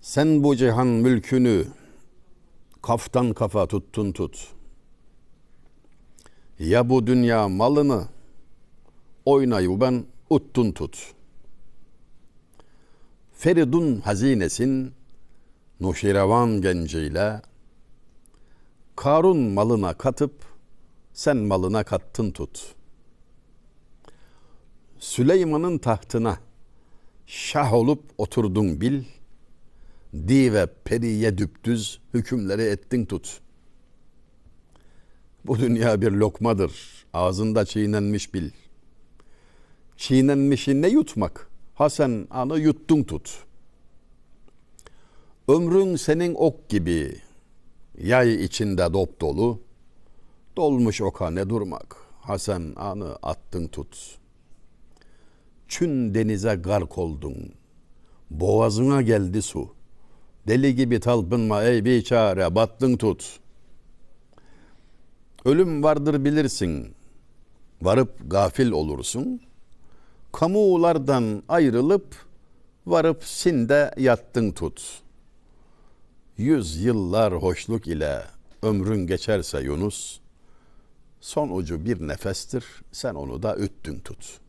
Sen bu cihan mülkünü kaftan kafa tuttun tut. Ya bu dünya malını oynayı ben uttun tut. Feridun hazinesin Nuşirevan genciyle Karun malına katıp sen malına kattın tut. Süleyman'ın tahtına şah olup oturdun bil. Dive periye düptüz hükümleri ettin tut. Bu dünya bir lokmadır. Ağzında çiğnenmiş bil. Çiğnenmişi ne yutmak? Ha sen anı yuttun tut. Ömrün senin ok gibi yay içinde dop dolu. Dolmuş oka ne durmak? Ha sen anı attın tut. Çün denize gark oldun. Boğazına geldi su. Deli gibi talpınma ey biçare battın tut. Ölüm vardır bilirsin. Varıp gafil olursun. Kamulardan ayrılıp varıp sinde yattın tut. Yüz yıllar hoşluk ile ömrün geçerse Yunus, son ucu bir nefestir, sen onu da üttün tut.''